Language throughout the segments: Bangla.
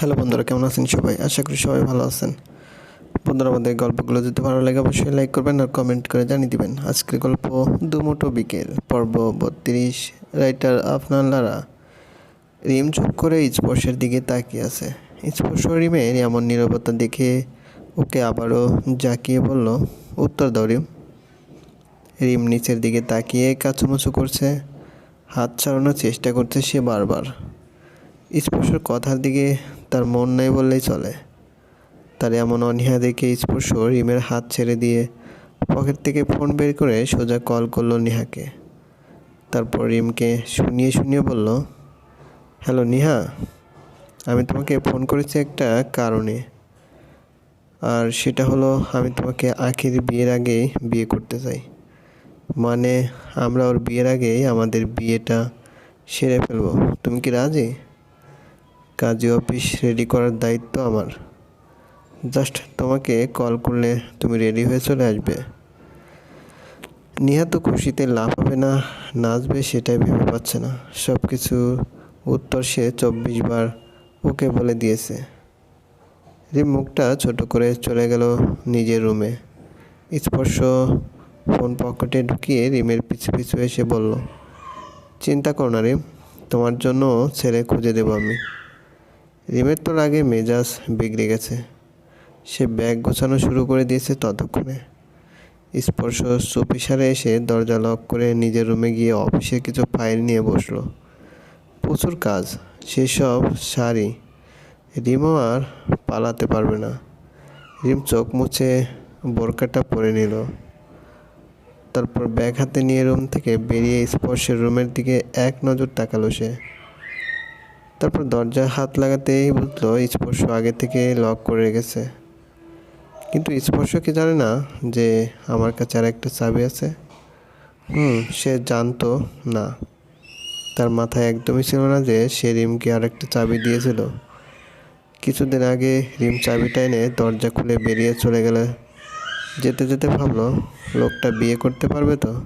হ্যালো বন্ধুরা, কেমন আছেন সবাই? আশা করি সবাই ভালো আছেন। বন্ধুরা, আমাদের গল্পগুলো যদি ভালো লাগে, অবশ্যই লাইক করবেন আর কমেন্ট করে জানিয়ে দিবেন। আজকের গল্প দুমুটো বিকেল পর্ব বত্রিশ। রাইটার আফনান লারা। রিম চুপ করে স্পর্শের দিকে তাকিয়ে আছে। স্পর্শ রিমের এমন নীরবতা দেখে ওকে আবারও জাকিয়ে বলল, উত্তর দাও রিম। রিম নিচের দিকে তাকিয়ে কাচুমুচু করছে। হাত ছাড়ানোর চেষ্টা করছে সে বারবার। স্পর্শর কথার দিকে তার মন নেই বললেই চলে। তার এমন অনীহা দেখে স্পর্শ রিমের হাত ছেড়ে দিয়ে পকেট থেকে ফোন বের করে সোজা কল করল নিহাকে। তারপর রিমকে শুনিয়ে শুনিয়ে বলল, হ্যালো নিহা, আমি তোমাকে ফোন করেছি একটা কারণে। আর সেটা হলো আমি তোমাকে আখির বিয়ের আগে বিয়ে করতে চাই। মানে আমরা ওর বিয়ের আগেই আমাদের বিয়েটা সেরে ফেলব। তুমি কি রাজি? কাজী অফিস রেডি করার দায়িত্ব আমার। জাস্ট তোমাকে কল করলে তুমি রেডি হয়ে চলে আসবে। নিহত খুশিতে লাফাবে না, নাচবে সেটাই ভেবে পাচ্ছে না। সব কিছু উত্তর সে চব্বিশ বার ওকে বলে দিয়েছে। রিম মুখটা ছোট করে চলে গেল নিজের রুমে স্পর্শ ফোন পকেটে ঢুকিয়ে রিমের পিছু পিছু এসে বলল, চিন্তা করো না রিম, তোমার জন্য ছেলে খুঁজে দেবো আমি। রিমের তোর আগে মেজাজ বিগড়ে গেছে। সে ব্যাগ গোছানো শুরু করে দিয়েছে ততক্ষণে। স্পর্শ চুপিসারে এসে দরজা লক করে নিজের রুমে গিয়ে অফিসে কিছু ফাইল নিয়ে বসল। প্রচুর কাজ, সেসব শাড়ি রিমও আর পালাতে পারবে না। রিম চোখ মুছে বোরকাটা পরে নিল। তারপর ব্যাগ হাতে নিয়ে রুম থেকে বেরিয়ে স্পর্শের রুমের দিকে এক নজর তাকালো সে। তারপর দরজায় হাত লাগাতেই বুঝলো স্পর্শ আগে থেকে লক করে রেখেছে। কিন্তু স্পর্শ কি জানে না যে আমার কাছে আর একটা চাবি আছে? হুম, সে জানতো না। তার মাথায় একদমই ছিল না যে সে রিমকে আর একটা চাবি দিয়েছিল। কিছুদিন আগে রিম চাবিটা এনে দরজা খুলে বেরিয়ে চলে গেলে। যেতে যেতে ভাবলো, লোকটা বিয়ে করতে পারবে তো?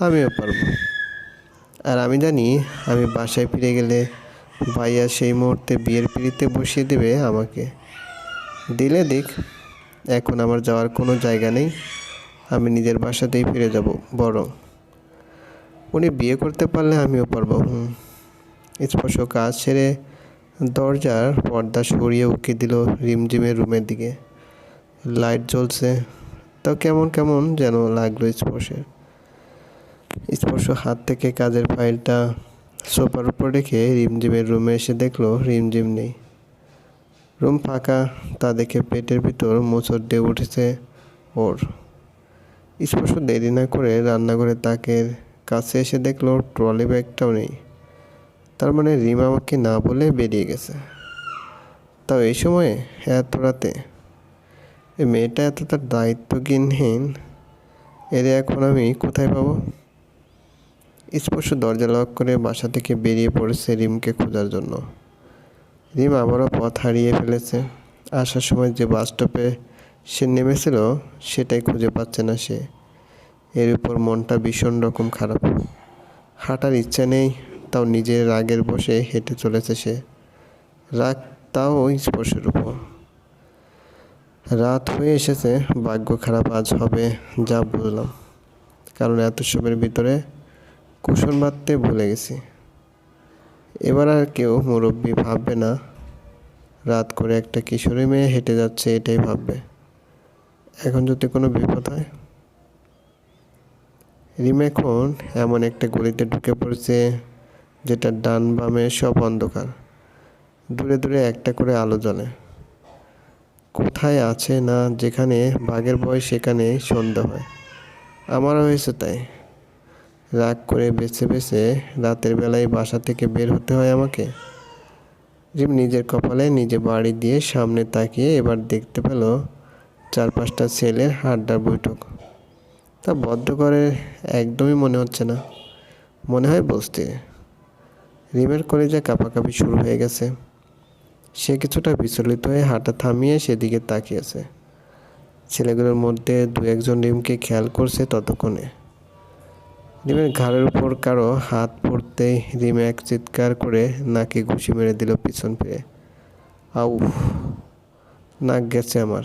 আমিও পারব। আর আমি জানি, আমি বাসায় ফিরে গেলে ভাইয়া সেই মুহূর্তে বিয়ের পিড়িতে বসিয়ে দেবে আমাকে। দিলে দিক, এখন আমার যাওয়ার কোনো জায়গা নেই, আমি নিজের বাসাতেই ফিরে যাব, বরং। উনি বিয়ে করতে পারলে আমিও পারব, হুম। স্পর্শ কাজ ছেড়ে দরজার পর্দা সরিয়ে উকি দিল রিমঝিমের রুমের দিকে। লাইট জ্বলছে তাও কেমন কেমন যেন লাগল স্পর্শের। স্পর্শ হাত থেকে কাজের ফাইলটা সোফার উপর রেখে রিমঝিমের রুমে এসে দেখল রিমঝিম নেই। রুম ফাঁকা, তা দেখে পেটের ভিতর মোচড় দিয়ে উঠেছে ওর। স্পর্শ দেরি না করে রান্নাঘরে তাকের কাছে এসে দেখল ট্রলি ব্যাগটাও নেই। তার মানে রিম আমাকে না বলে বেরিয়ে গেছে। তাও এই সময়ে, এত রাতে? এই মেয়েটা এতটা দায়িত্বজ্ঞানহীন এর এখন আমি কোথায় পাবো? স্পর্শ দরজা লক করে বাসা থেকে বেরিয়ে পড়েছে রিমকে খোঁজার জন্য। রিম আবারও পথ হারিয়ে ফেলেছে। আসার সময় যে বাস স্টপে সে নেমেছিল, সেটাই খুঁজে পাচ্ছে না সে। এর উপর মনটা ভীষণ রকম খারাপ। হাঁটার ইচ্ছা নেই, তাও নিজের রাগের বসে হেঁটে চলেছে সে। রাগ তাও ওই স্পর্শের উপর। রাত হয়ে এসেছে, ভাগ্য খারাপ আজ হবে, যা বুঝলাম। কারণ এত সবের ভিতরে কুশন বাঁধতে ভুলে গেছি। এবার আর কেউ মুরব্বী ভাববে না। রাত করে একটা কিশোরী মেয়ে হেঁটে যাচ্ছে, এটাই ভাববে। এখন যদি কোনো বিপদ হয়? রিম এখন এমন একটা গলিতে ঢুকে পড়েছে যেটা ডান বামে সব অন্ধকার। দূরে দূরে একটা করে আলো জ্বলে। কোথায় আছে না যেখানে বাঘের ভয় সেখানে সন্ধ্যা হয়। আমারও হয়েছে তাই। রাগ করে বেছে বেছে রাতের বেলায় বাসা থেকে বের হতে হয় আমাকে। রিম নিজের কপালে নিজে বাড়ি দিয়ে সামনে তাকিয়ে এবার দেখতে পেল চার পাঁচটা ছেলের হাড্ডার বৈঠক। তা বদ্ধ করে একদমই মনে হচ্ছে না। মনে হয় বসতে রিমের কলেজে কাঁপাকাঁপি শুরু হয়ে গেছে। সে কিছুটা বিচলিত হয়ে হাঁটা থামিয়ে সেদিকে তাকিয়েছে ছেলেগুলোর মধ্যে দু একজন রিমকে খেয়াল করছে ততক্ষণে। রিমের ঘাড়ের উপর কারও হাত পড়তেই রিম এক চিৎকার করে নাকে ঘুষি মেরে দিল পিছন ফিরে আউ নাক গেছে আমার।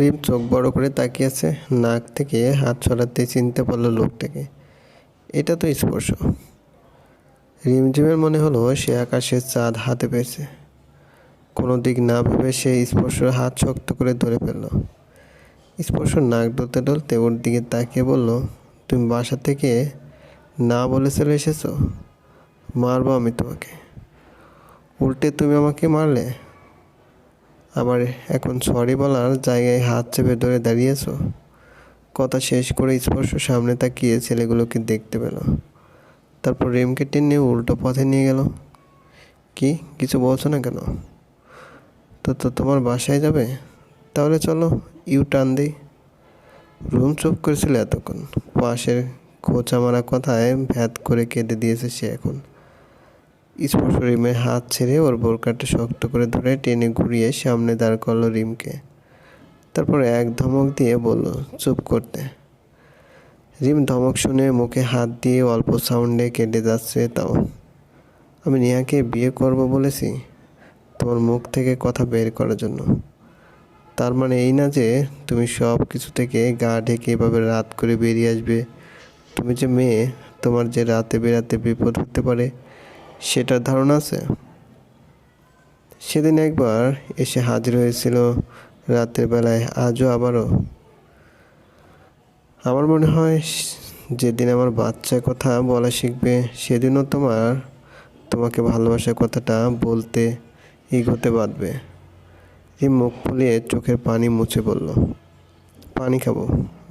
রিম চোখ বড় করে তাকিয়েছে, নাক থেকে হাত ছড়াতে চিনতে পারল লোকটাকে। এটা তো স্পর্শ। রিমঝিমের মনে হলো সে আকাশের চাঁদ হাতে পেয়েছে। কোনো দিক না ভেবে সে স্পর্শের হাত শক্ত করে ধরে ফেলল। স্পর্শ নাক ডলতে ডলতে ওর দিকে তাকিয়ে বলল, তুমি বাসা থেকে না বলে চলে এসেছ? মারবো আমি তোমাকে। উল্টে তুমি আমাকে মারলে? আবার এখন সরি বলার জায়গায় হাত চেপে ধরে দাঁড়িয়েছো কথা শেষ করে স্পর্শ সামনে তাকিয়ে ছেলেগুলোকে দেখতে পেল। তারপর রেমকে টেনে উল্টো পথে নিয়ে গেল। কি? কিছু বলছো না কেন? তো তো তোমার বাসায় যাবে? তাহলে চলো ইউ টান দিই। রুম চুপ করেছিল এতক্ষণ। পাশের খোঁচা মারা কথায় ভ্যাত করে কেঁদে দিয়েছে সে এখন। স্পর্শ রিমের হাত ছেড়ে ওর বোরকাটা শক্ত করে ধরে টেনে ঘুরিয়ে সামনে দাঁড় করল রিমকে। তারপর এক ধমক দিয়ে বলল, চুপ করতে। রিম ধমক শুনে মুখে হাত দিয়ে অল্প সাউন্ডে কেটে যাচ্ছে তাও। আমি নেহাকে বিয়ে করব বলেছি তোমার মুখ থেকে কথা বের করার জন্য। তার মানে এই না যে তুমি সব কিছু থেকে গা ঢেকে এভাবে রাত করে বেরিয়ে আসবে। তুমি যে মেয়ে, তোমার যে রাতে বেরাতে বিপদ হতে পারে, সেটার ধারণা আছে? সেদিন একবার এসে হাজির হয়েছিল রাতের বেলায়, আজও আবারও। আমার মনে হয় যেদিন আমার বাচ্চা কথা বলা শিখবে, সেদিনও তোমার, তোমাকে ভালোবাসার কথাটা বলতে এগোতে বাঁধবে। এই মুখ ফুলিয়ে চোখের পানি মুছে বলল, পানি খাব?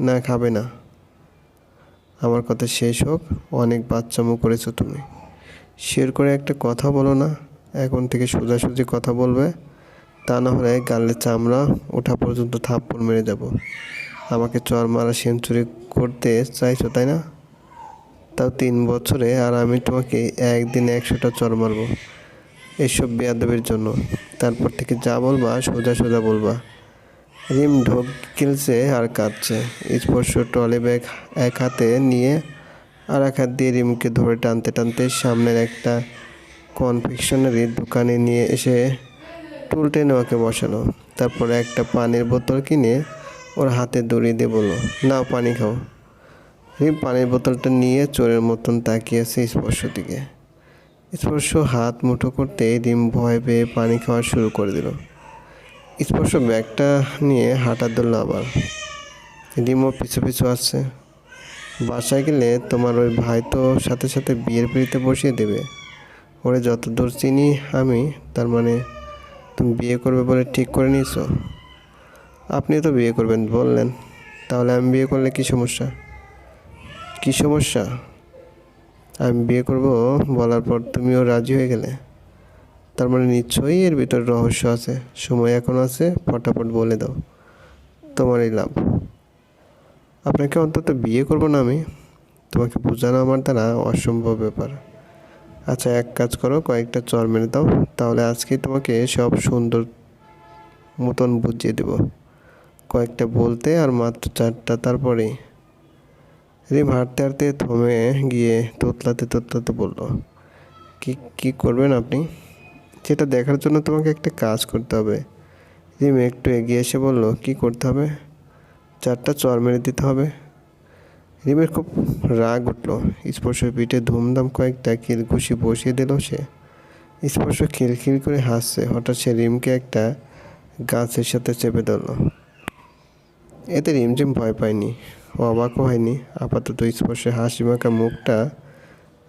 না, খাবে না। আমার কথা শেষ হোক, অনেক বাচ্চামো করেছ তুমি। শের করে একটা কথা বলো না, এখন থেকে সোজাসুজি কথা বলবে, তা না হলে গালে চামড়া ওঠা পর্যন্ত থাপ্পড় মেরে যাব আমাকে চর মারা সেঞ্চুরি করতে চাইছো, তাই না? তাও তিন বছরে আর আমি তোমাকে একদিন একশোটা চর মারবো। এসব বেয়াদবের জন্য। তারপর থেকে যা বলবা, সোজা সোজা বলবা। রিম ঢোক গিলছে আর কাঁদছে। স্পর্শ ট্রলি ব্যাগ এক হাতে নিয়ে আর এক হাত দিয়ে রিমকে ধরে টানতে টানতে সামনের একটা কনফেকশনারি দোকানে নিয়ে এসে টুলটে নেওয়াকে বসালো। তারপর একটা পানির বোতল কিনে ওর হাতে দড়ি দিয়ে বলল, নাও পানি খাও। রিম পানির বোতলটা নিয়ে চোরের মতন তাকিয়েছে স্পর্শ দিকে। স্পর্শ হাত মুঠো করতে ডিম ভয় পেয়ে পানি খাওয়া শুরু করে দিল। স্পর্শ ব্যাগটা নিয়ে হাঁটা ধরল আবার। রিমও পিছু পিছু আসছে। বাসায় গেলে তোমার ওই ভাই তো সাথে সাথে বিয়ের পিড়িতে বসিয়ে দেবে। ওরে যত দূর চিনি আমি, তার মানে তুমি বিয়ে করবে বলে ঠিক করে নিয়েছো। আপনি তো বিয়ে করবেন বললেন, তাহলে আমি বিয়ে করলে কী সমস্যা? কী সমস্যা? আমি বিয়ে করব, বলার পর তুমিও রাজি হয়ে গেলে। তার মানে নিশ্চয়ই এর ভিতর রহস্য আছে। সময় এখন আছে, ফটাফট বলে দাও। তোমারই লাভ। আপনাকে অন্তত বিয়ে করব না আমি। তোমাকে বোঝানো আমার দ্বারা অসম্ভব ব্যাপার। আচ্ছা এক কাজ করো, কয়েকটা চর মেরে দাও। তাহলে আজকেই তোমাকে সব সুন্দর মতন বুঝিয়ে দেব। কয়েকটা বলতে আর মাত্র চারটা তারপরেই। রিম হাঁটতে হাঁটতে থমে গিয়ে তোতলাতে তোতলাতে বলল, কি কি করবেন আপনি? সেটা দেখার জন্য তোমাকে একটা কাজ করতে হবে। রিম একটু এগিয়ে এসে বলল, কি করতে হবে? চারটা চর মেরে দিতে হবে। রিমের খুব রাগ উঠল। স্পর্শ পিঠে ধুমধাম কয়েকটা কিল ঘুষি বসিয়ে দিল সে। স্পর্শ খিলখিল করে হাসছে। হঠাৎ সে রিমকে একটা গাছের সাথে চেপে ধরল। এতে রিমঝিম ভয় পায়নি। ও অবাকও হয়নি। আপাতত স্পর্শে হাসি মাখা মুখটা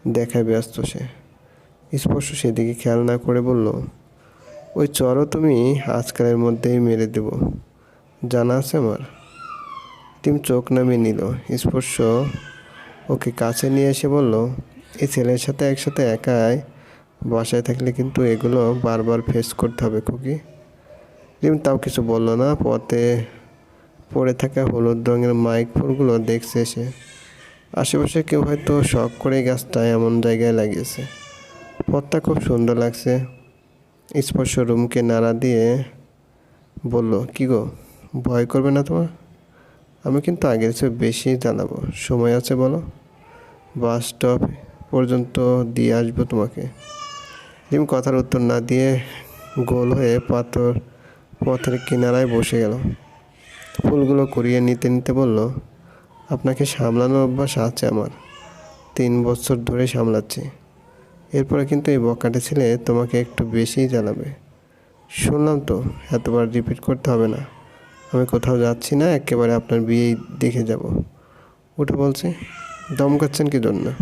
দেখায় ব্যস্ত সে। স্পর্শ সেদিকে খেয়াল না করে বলল, ওই চরও তুমি, আজকালের মধ্যেই মেরে দেব। জানা আছে আমার? টিম চোখ নামিয়ে নিল। স্পর্শ ওকে কাছে নিয়ে এসে বলল এই ছেলের সাথে একসাথে একাই বাসায় থাকলে কিন্তু এগুলো বারবার ফেস করতে হবে, খুকি? রিম তাও কিছু বলল না। পথে পড়ে থাকা হলুদ রঙের মাইক ফুলগুলো দেখছে সে আশেপাশে কেউ হয়তো শখ করে গাছটা এমন জায়গায় লাগিয়েছে। পথটা খুব সুন্দর লাগছে। স্পর্শ রুমকে নাড়া দিয়ে বলল, কি গো, ভয় করবে না তোমার? আমি কিন্তু আগের চেয়ে বেশি জানাব সময় আছে বলো? বাস স্টপ পর্যন্ত দিয়ে আসব তোমাকে। রিম কথার উত্তর না দিয়ে গোল হয়ে পাথর, পথের কিনারায় বসে গেল। ফুলগুলো কুড়িয়ে নিতে নিতে বলল, আপনাকে সামলানোর অভ্যাস আছে আমার। তিন বছর ধরে সামলাচ্ছি। এরপরে কিন্তু এই বকাটে ছেলে তোমাকে একটু বেশিই জ্বালাবে। শুনলাম তো, এতবার রিপিট করতে হবে না। আমি কোথাও যাচ্ছি না, একেবারে আপনার বিয়েই দেখে যাব। উঠে বলছে, দমকাচ্ছেন কি জন্য?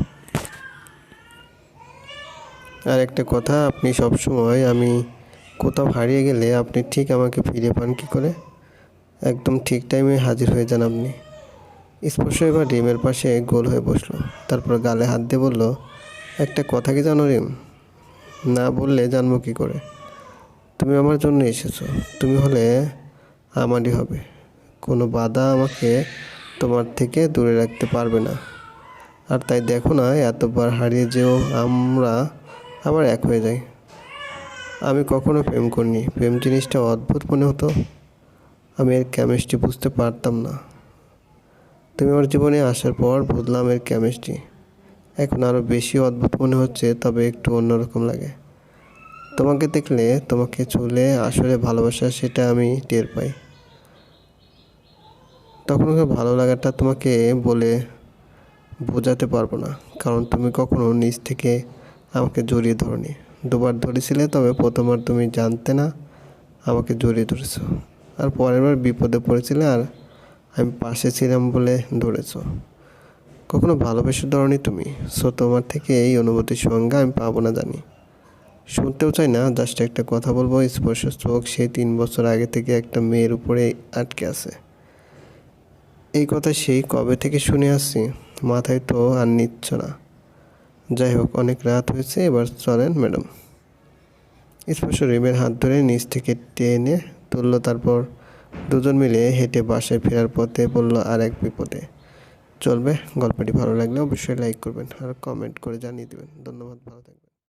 আর একটা কথা, আপনি সবসময় আমি কোথাও হারিয়ে গেলে আপনি ঠিক আমাকে ফিরে পান কী করে? একদম ঠিক টাইমে হাজির হয়ে যান আপনি। স্পর্শ এবার রিমের পাশে গোল হয়ে বসল। তারপর গালে হাত দিয়ে বলল, একটা কথা কি জানো রিম? না বললে জানব কী করে? তুমি আমার জন্য এসেছ। তুমি হলে আমারই হবে। কোনো বাধা আমাকে তোমার থেকে দূরে রাখতে পারবে না। আর তাই দেখো না, এতবার হারিয়ে যেও আমরা আবার এক হয়ে যাই। আমি কখনো প্রেম করিনি। প্রেম জিনিসটা অদ্ভুত মনে হতো। আমি এর কেমিস্ট্রি বুঝতে পারতাম না। তুমি আমার জীবনে আসার পর বুঝলাম এর কেমিস্ট্রি এখন আরও বেশি অদ্ভুত মনে হচ্ছে, তবে একটু অন্যরকম লাগে। তোমাকে দেখলে, তোমাকে চলে আসলে ভালোবাসা সেটা আমি টের পাই। তখন ভালো লাগাটা তোমাকে বলে বোঝাতে পারব না, কারণ তুমি কখনো নিজ থেকে আমাকে জড়িয়ে ধরনি। দুবার ধরেছিলে, তবে প্রথমবার তুমি জানতে না আমাকে জড়িয়ে ধরেছো। আর পরের বার বিপদে পড়েছিলে আর আমি পাশে ছিলাম বলে ধরেছো। কখনো ভালোবেসে ধরনি তুমি? সো তোমার থেকে এই অনুভূতির সঙ্গে আমি পাবো না জানি। শুনতেও চাই না জাস্ট একটা কথা বলব, স্পর্শ চোখ, সেই তিন বছর আগে থেকে একটা মেয়ের উপরে আটকে আছে। এই কথা সেই কবে থেকে শুনে আসছি? মাথায় তো আর নিচ্ছ না। যাই হোক, অনেক রাত হয়েছে, এবার চলেন ম্যাডাম স্পর্শ রিমের হাত ধরে নিচ থেকে টেনে তুললো তারপর দুজন মিলে হেঁটে বাসায় ফেরার পথে পড়ল আর এক বিপদে। চলবে, গল্পটি ভালো লাগলে অবশ্যই লাইক করবেন আর কমেন্ট করে জানিয়ে দেবেন। ধন্যবাদ, ভালো থাকবেন।